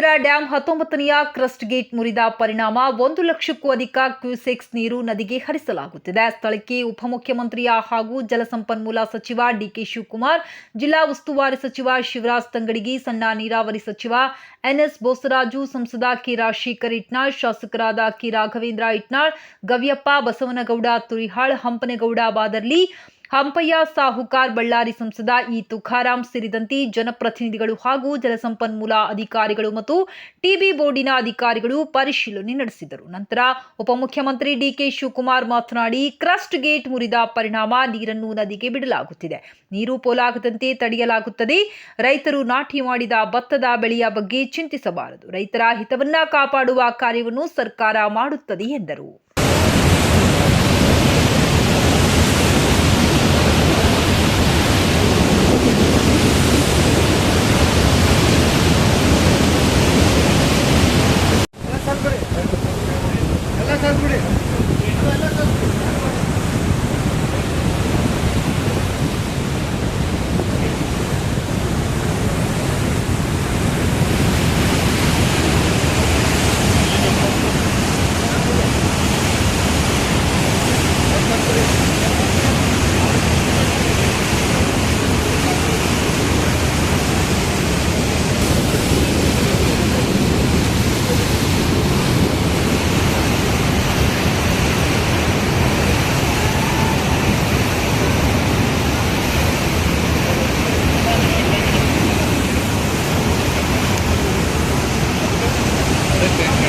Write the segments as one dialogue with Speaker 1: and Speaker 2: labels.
Speaker 1: Dam ಹತ್ತೊಂಬತ್ತನೆಯ crest gate ಮುರಿದ ಪರಿಣಾಮ ಒಂದು ಲಕ್ಷಕ್ಕೂ ಅಧಿಕ ಕ್ಯೂಸೆಕ್ಸ್ ನೀರು ನದಿಗೆ ಹರಿಸಲಾಗುತ್ತಿದೆ. ಸ್ಥಳಕ್ಕೆ ಉಪಮುಖ್ಯಮಂತ್ರಿಯ ಹಾಗೂ ಜಲಸಂಪನ್ಮೂಲ ಸಚಿವ ಡಿಕೆ ಶಿವಕುಮಾರ್, ಜಿಲ್ಲಾ ಉಸ್ತುವಾರಿ ಸಚಿವ ಶಿವರಾಜ್ ತಂಗಡಿಗಿ ಸಣ್ಣ ನೀರಾವರಿ ಸಚಿವ ಎನ್ಎಸ್ ಬೋಸರಾಜು, ಸಂಸದ ಕೆ ರಾಜಶೇಖರ್ ಇಟ್ನಾಳ್, ಶಾಸಕರಾದ ಕೆ ರಾಘವೇಂದ್ರ ಇಟ್ನಾಳ್, ಗವ್ಯಪ್ಪ ಬಸವನಗೌಡ ತುರಿಹಾಳ್, ಹಂಪನಗೌಡ ಬಾದರ್ಲಿ ಹಂಪಯ್ಯ ಸಾಹುಕಾರ್ ಬಳ್ಳಾರಿ ಸಂಸದ ಇ ತುಕಾರಾಂ ಸೇರಿದಂತೆ ಜನಪ್ರತಿನಿಧಿಗಳು ಹಾಗೂ ಜಲಸಂಪನ್ಮೂಲ ಅಧಿಕಾರಿಗಳು ಮತ್ತು ಟಿಬಿ ಬೋರ್ಡಿನ ಅಧಿಕಾರಿಗಳು ಪರಿಶೀಲನೆ ನಡೆಸಿದರು. ನಂತರ ಉಪಮುಖ್ಯಮಂತ್ರಿ ಡಿಕೆ ಶಿವಕುಮಾರ್ ಮಾತನಾಡಿ, ಕ್ರಸ್ಟ್ ಗೇಟ್ ಮುರಿದ ಪರಿಣಾಮ ನೀರನ್ನು ನದಿಗೆ ಬಿಡಲಾಗುತ್ತಿದೆ. ನೀರು ಪೋಲಾಗದಂತೆ ತಡೆಯಲಾಗುತ್ತದೆ. ರೈತರು ನಾಟಿ ಮಾಡಿದ ಭತ್ತದ ಬೆಳೆಯ ಬಗ್ಗೆ ಚಿಂತಿಸಬಾರದು. ರೈತರ ಹಿತವನ್ನ ಕಾಪಾಡುವ ಕಾರ್ಯವನ್ನು ಸರ್ಕಾರ ಮಾಡುತ್ತದೆ ಎಂದರು.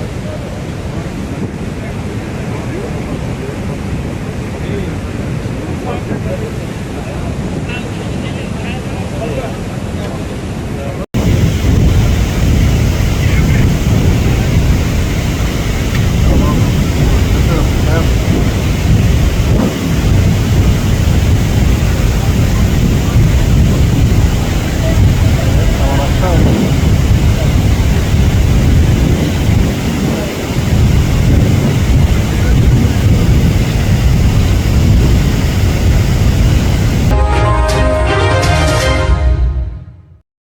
Speaker 2: Thank you.